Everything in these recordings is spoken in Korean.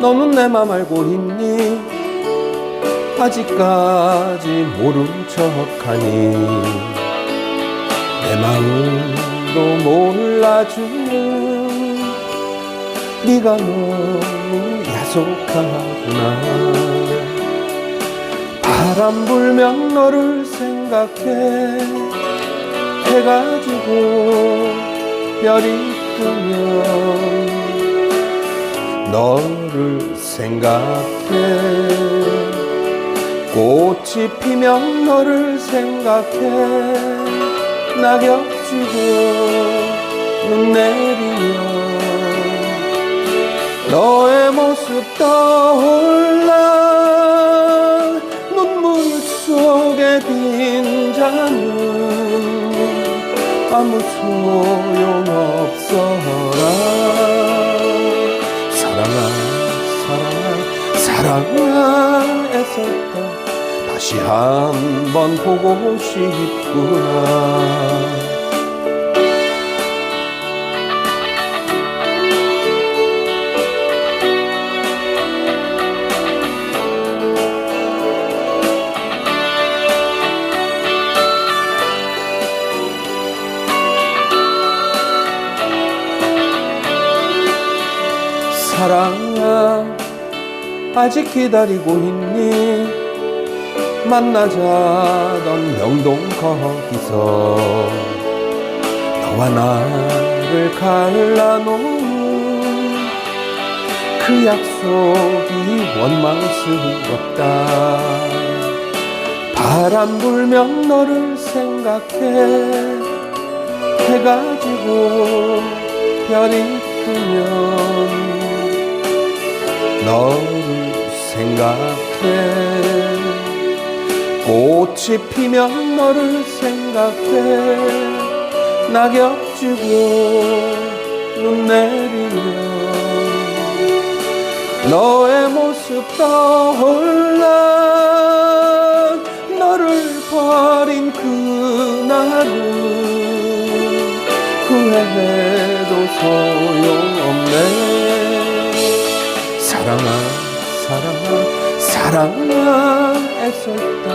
너는 내 맘 알고 있니? 아직까지 모른 척하니? 내 마음도 몰라주는 네가 너무 야속하구나. 바람 불면 너를 생각해. 해가 지고 별이 뜨면 너를 생각해. 꽃이 피면 너를 생각해. 낙엽 지고 눈 내리면 너의 모습 떠올라. 눈물 속에 빈자는 아무 소용없어라 사랑아 사랑아 사랑아 애썼다 다시 한 번 보고 싶구나 사랑아 아직 기다리고 있니? 만나자던 명동 거기서. 너와 나를 갈라놓은 그 약속이 원망스럽다. 바람 불면 너를 생각해. 해가 지고 별이 뜨면 너를 생각해. 꽃이 피면 너를 생각해. 낙엽 지고 눈 내리면 너의 모습 떠올라. 너를 버린 그날은 후회해도 소 사랑아 애썼다.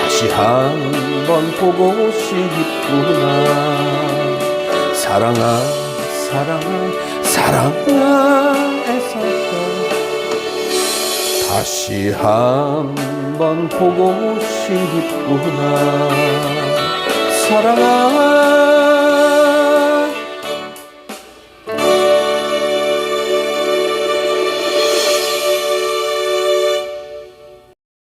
다시 한번 보고 싶구나. 사랑아 사랑아 사랑아 애썼다. 다시 한번 보고 싶구나. 사랑아